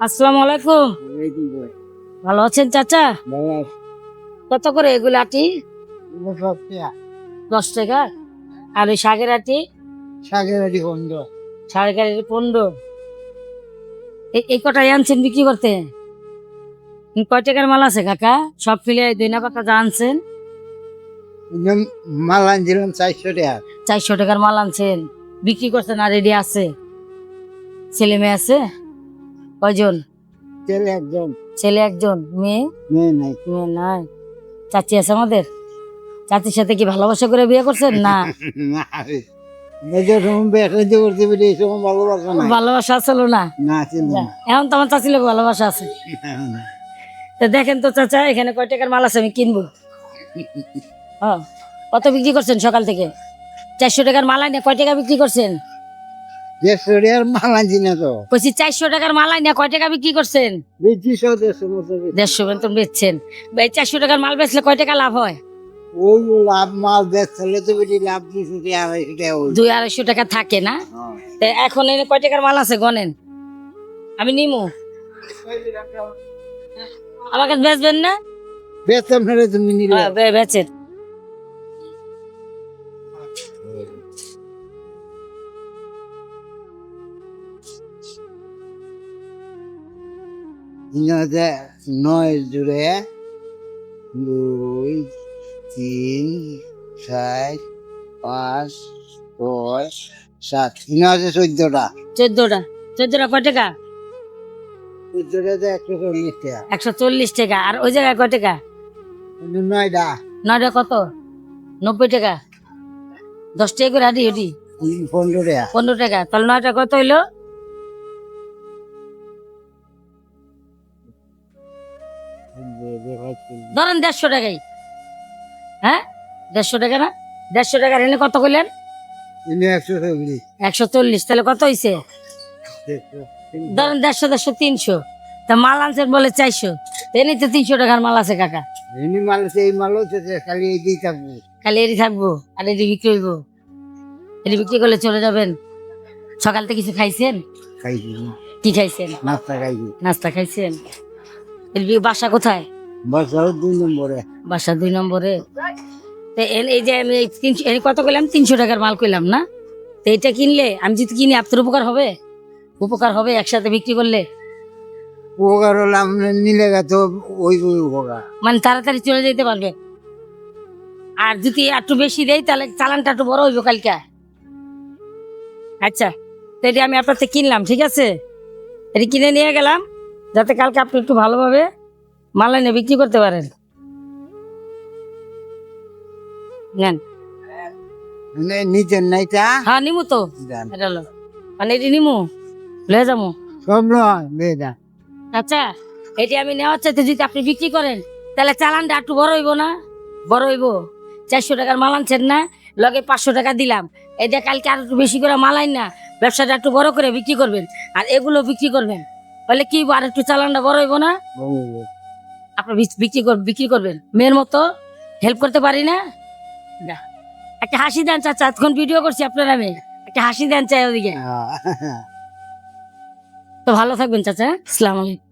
আসসালামু আলাইকুম। ভালো আছেন চাচা? কত করে এগুলো আটি? দশ টাকা? আর ওই শাকের আটি? সাগেরাটি বন্ধ সাড়ে গাড়ির পনেরো। এই- কটাই আনছেন বিক্রি করতে? কয় টাকার মাল আছে কাকা? সব ফিলে দুই না পাতা যা আনছেন। মাল আনছিলাম চারশো টাকা। চারশো টাকার মাল আনছেন। বিক্রি করছেন আর রেডি আছে। ছেলে মেয়ে আছে? কয়জন ছেলে একজন। ছেলে একজন। মেয়ে? মেয়ে নাই। মেয়ে নাই। চাচি আছে আমাদের? চাচির সাথে কি ভালোবাসা করে বিয়ে করছেন? না। ভালোবাসা ছিল না। এখন তো আমার লোক ভালোবাসা আছে। তো দেখেন তো চাচা এখানে কয় টাকার মাল আছে আমি কিনবো? কত বিক্রি করছেন সকাল থেকে? চারশো টাকার মাল আইনে কয় টাকা বিক্রি করছেন? দেড়শো টাকার মাল আনছি না তো। বলছি চারশো টাকার মাল কয় টাকা বিক্রি করছেন? দেড়শো মতো দেড়শো বেতন বেচছেন। এই চারশো টাকার মাল বেচলে কয় টাকা লাভ হয়? ওই লাভ মাল বেচলে তো বেশি লাভ দুশো টাকা দুই আড়াইশো টাকা থাকে না? এখন এনে কয় টাকার মাল আছে গনেন? আমি নিমু। আমাকে বেচবেন না? বেচতাম না তুমি নিলে। হ্যাঁ, বেচেন। ইংরেজি নয় জুড়ে দুই তিন চার পাঁচ ছয় সাত। ইংরেজি চোদ্দটা। চোদ্দটা। চোদ্দটা কয় টাকা? চোদ্দটাতে একশো চল্লিশ টাকা। একশো চল্লিশ টাকা। আর ওই জায়গায় কয় টাকা? নয়টা। নয়টা কত? নব্বই টাকা। দশ টাকা করে হাঁটি হেঁটি পনেরো টাকা। পনেরো টাকা। তাহলে নয়টা কত হইল? ধরেন দেড়শো টাকাই। হ্যাঁ? দেড়শো টাকা না? দেড়শো টাকা এনে কত করলেন একশো চল্লিশ। তাহলে কত হয়েছে ধরেন দেড়শো দেড়শো তিনশো। তা মাল আনছেন বলে চারশো। এনে তো তিনশো টাকার মাল আছে কাকা। এমনি মাল আছে এই আছে খালি দিয়ে থাকবে। খালি এটি থাকব আর এটি বিক্রি হইব। এটি বিক্রি করলে চলে যাবেন। সকাল থেকে কিছু খাইছেন? খাইছি। কি খাইছেন? নাস্তা খাইছি। নাস্তা খাইছেন? এর বি- বাসা কোথায়? বছর দুই নম্বরে। বাসা দুই নম্বরে। এই যে আমি তিনশো কত করলাম তিনশো টাকার মাল করলাম না? তো এটা কিনলে আমি যদি কিনি আপনার উপকার হবে? উপকার হবে একসাথে বিক্রি করলে? উপকার হলে আমরা নিলে তো ওই ওই উপকার। মানে তাড়াতাড়ি চলে যেতে পারবে। আর যদি একটু বেশি দেয় তাহলে চালানটা একটু বড় হইব কালকে। আচ্ছা তো এটি আমি আপনার থেকে কিনলাম ঠিক আছে? এটি কিনে নিয়ে গেলাম। যাতে কালকে আপনি একটু ভালোভাবে মাল এনে বিক্রি করতে পারেন। নেন। নিচের নাইটা। হ্যাঁ নিমু তো। এটা হলো মানে এটি নিমু। লয়ে যাব সব বেদা আচ্ছা এটি আমি নেওয়ার চাইতে যদি আপনি বিক্রি করেন তাহলে চালানটা একটু বড় হইব না? বড় হইব। চারশো টাকার মাল আনছেন না? লগে পাঁচশো টাকা দিলাম। এটা কালকে আর একটু বেশি করে মাল আইন না ব্যবসাটা একটু বড় করে বিক্রি করবেন। আর এগুলো বিক্রি করবেন। তাহলে কি? আর একটু চালানটা বড় হইব না? আপনি বিক্রি কর বিক্রি করবেন। মেয়ের মতো হেল্প করতে পারি না? না। একটা হাসি দেন চাচা এতক্ষণ ভিডিও করছি আপনার আমি। একটা হাসি দেন চাই ওদিকে। তো ভালো থাকবেন চাচা আসসালামু আলাইকুম।